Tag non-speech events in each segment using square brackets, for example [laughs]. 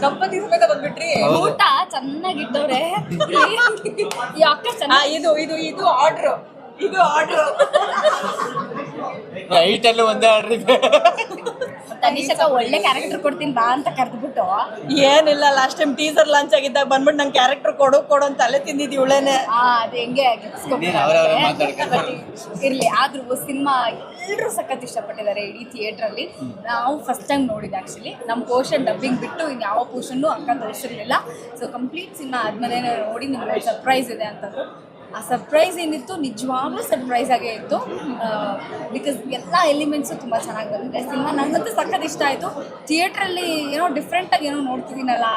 ದಂಪತಿ ಸಮೇತ ಬಂದ್ಬಿಟ್ರಿ. ಊಟ ಚೆನ್ನಾಗಿಟ್ಟವ್ರೆ ಈ ಅಕ್ಕ ಆ, ಚೆನ್ನಾಗಿ ಇದು ಇದು ಇದು ಆರ್ಡ್ರು ಇದು ಆರ್ಡ್ರು ಐಟಲ್ಲೂ ಒಂದೇ ಆರ್ಡ್ರ್ ಇದೆ. ತನಿಷಕ ಒಳ್ಳೆ ಕ್ಯಾರೆಕ್ಟರ್ ಕೊಡ್ತೀನಿ ಬಾ ಅಂತ ಕರೆದ್ಬಿಟ್ಟು. ಏನಿಲ್ಲ ಲಾಸ್ಟ್ ಟೈಮ್ ಟೀಸರ್ ಲಾಂಚ್ ಆಗಿದ್ದಾಗ ಬಂದ್ಬಿಟ್ಟು ನಂಗೆ ಕ್ಯಾರೆಕ್ಟರ್ ಕೊಡು ಕೊಡು ಅಂತ ಅಲ್ಲೇ ತಿಂದಿದ್ದು ಇವಳೇನೆ. ಆ ಅದು ಹೆಂಗೆ ಇರಲಿ ಅವ್ರವ್ರೇ ಮಾತಾಡ್ಕೊಂಡು. ಇರ್ಲಿ ಆದ್ರೂ ಸಿನಿಮಾ ಎಲ್ಲರೂ ಸಖತ್ ಇಷ್ಟಪಟ್ಟಿದ್ದಾರೆ ಇಡೀ ಥಿಯೇಟರ್ ಅಲ್ಲಿ. ನಾವು ಫಸ್ಟ್ ಟೈಮ್ ನೋಡಿದ್ದು ಆಕ್ಚುಲಿ ನಮ್ಮ ಪೋರ್ಷನ್ ಡಬ್ಬಿಂಗ್ ಬಿಟ್ಟು ಇನ್ನು ಯಾವ ಪೋರ್ಷನ್ನು ಅಕ್ಕ ತೋರಿಸಿರ್ಲಿಲ್ಲ. ಸೊ ಕಂಪ್ಲೀಟ್ ಸಿನಿಮಾ ಆದ್ಮೇಲೆ ನೋಡಿ ನಿಮ್ಗೆ ಸರ್ಪ್ರೈಸ್ ಇದೆ ಅಂತಂದ್ರು ಆ ಸರ್ಪ್ರೈಸ್ ಏನಿತ್ತು, ನಿಜವಾಗ್ಲೂ ಸರ್ಪ್ರೈಸ್ ಆಗೇ ಇತ್ತು. ಬಿಕಾಸ್ ಎಲ್ಲ ಎಲಿಮೆಂಟ್ಸು ತುಂಬ ಚೆನ್ನಾಗಿ ಬಂದಿದೆ. ಸಿನಿಮಾ ನನಗಂತೂ ಸಖತ್ ಇಷ್ಟ ಆಯಿತು. ಥಿಯೇಟ್ರಲ್ಲಿ ಏನೋ ಡಿಫ್ರೆಂಟಾಗಿ ಏನೋ ನೋಡ್ತಿದ್ದೀನಲ್ಲ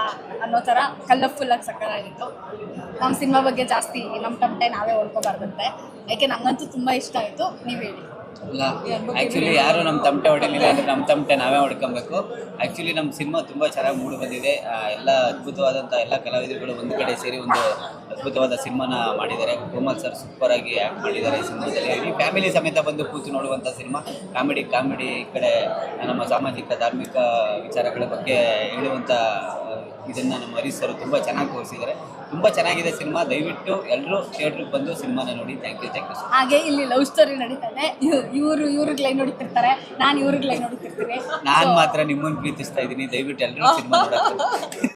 ಅನ್ನೋ ಥರ ಕಲರ್ಫುಲ್ಲಾಗಿ ಸಖತ್ತಾಗಿತ್ತು ನಮ್ಮ ಸಿನಿಮಾ ಬಗ್ಗೆ ಜಾಸ್ತಿ ನಮ್ಮ ತಮಟೆ ನಾವೇ ಹೊಡ್ಕೋಬಾರ್ದಂತೆ. ಯಾಕೆ ನನಗಂತೂ ತುಂಬ ಇಷ್ಟ ಆಯಿತು. ನೀವು ಹೇಳಿ. ಅಲ್ಲ ಆ್ಯಕ್ಚುಲಿ ಯಾರು ನಮ್ಮ ತಮಟೆ ಹೊಡಿಲಿಲ್ಲ ಅಂದರೆ ನಮ್ಮ ತಮಟೆ ನಾವೇ ಹೊಡ್ಕೊಬೇಕು. ಆ್ಯಕ್ಚುಲಿ ನಮ್ಮ ಸಿನಿಮಾ ತುಂಬ ಚೆನ್ನಾಗಿ ಮೂಡಿ ಬಂದಿದೆ. ಎಲ್ಲ ಅದ್ಭುತವಾದಂಥ ಎಲ್ಲ ಕಲಾವಿದರುಗಳು ಒಂದು ಕಡೆ ಸೇರಿ ಒಂದು ಅದ್ಭುತವಾದ ಸಿನಿಮಾನ ಮಾಡಿದ್ದಾರೆ. ಕೋಮಲ್ ಸರ್ ಸೂಪರಾಗಿ ಆ್ಯಕ್ಟ್ ಮಾಡಿದ್ದಾರೆ ಈ ಸಿನಿಮಾದಲ್ಲಿ. ಫ್ಯಾಮಿಲಿ ಸಮೇತ ಬಂದು ಕೂತು ನೋಡುವಂಥ ಸಿನಿಮಾ. ಕಾಮಿಡಿ ಕಾಮಿಡಿ ಈ ಕಡೆ ನಮ್ಮ ಸಾಮಾಜಿಕ, ಧಾರ್ಮಿಕ ವಿಚಾರಗಳ ಬಗ್ಗೆ ಹೇಳುವಂಥ ಇದನ್ನು ನಮ್ಮ ಹರೀಶ್ ಸರ್ ತುಂಬ ಚೆನ್ನಾಗಿ ತೋರಿಸಿದ್ದಾರೆ. ತುಂಬ ಚೆನ್ನಾಗಿದೆ ಸಿನಿಮಾ. ದಯವಿಟ್ಟು ಎಲ್ಲರೂ ಥಿಯೇಟ್ರಿಗೆ ಬಂದು ಸಿನಿಮಾನ ನೋಡಿ. ಥ್ಯಾಂಕ್ ಯು ಥ್ಯಾಂಕ್ ಯು ಹಾಗೆ ಇಲ್ಲಿ ಲವ್ ಸ್ಟೋರಿ ನಡೀತಾರೆ ಇವರು ಇವ್ರಿಗೆ ಲೈನ್ ನೋಡ್ತಿರ್ತಾರೆ ನಾನು ಇವ್ರಿಗೆ ಲೈನ್ ನೋಡ್ತಿರ್ತೀನಿ ನಾನು ಮಾತ್ರ ನಿಮ್ಮನ್ನು ಪ್ರೀತಿಸ್ತಾ ಇದ್ದೀನಿ. ದಯವಿಟ್ಟು ಎಲ್ಲರೂ ಸಿನಿಮಾ ನೋಡಕ್ಕೆ [laughs]